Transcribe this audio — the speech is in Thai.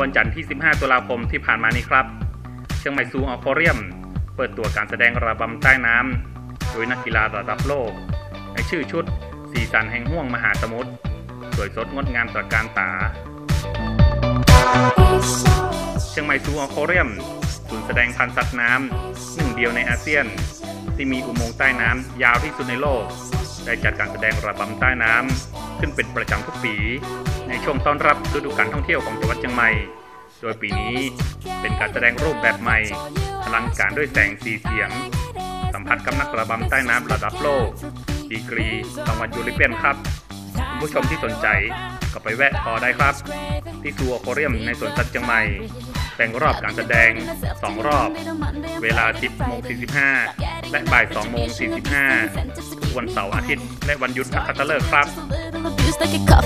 วันจันทร์ที่ 15 ตุลาคมที่ผ่านมานี้ครับ เชียงใหม่ซูออคอเรียม เปิดตัวการแสดงระบำใต้น้ำโดยนักกีฬาระดับโลก ในชื่อชุด สีสันแห่งห่วงมหาสมุทรสวยสดงดงามตระการตา เชียงใหม่ซูออคอเรียมศูนย์แสดงพันธุ์สัตว์น้ำหนึ่งเดียวในอาเซียน ที่มีอุโมงค์ใต้น้ำยาวที่สุดในโลก ได้จัดการแสดงระบำใต้น้ำขึ้นเป็นประจำทุกปี ในช่วงต้อนรับฤดูการท่องเที่ยวของจังหวัดเชียงใหม่ โดยปีนี้เป็นการแสดงรูปแบบใหม่อลังการด้วยแสงสีเสียง สัมผัสกับนักระบำใต้น้ำระดับโลก ดีกรีรางวัลยูริเปียนครับผู้ชมที่สนใจก็ไปแวะพอได้ครับ ที่ซูอโคเรียมในสวนสัตว์เชียงใหม่แบ่งรอบการแสดง 2 รอบ เวลา 10โมง45 และบ่าย2โมง45 วันเสาร์อาทิตย์ และวันหยุดพักขัตฤกษ์ครับ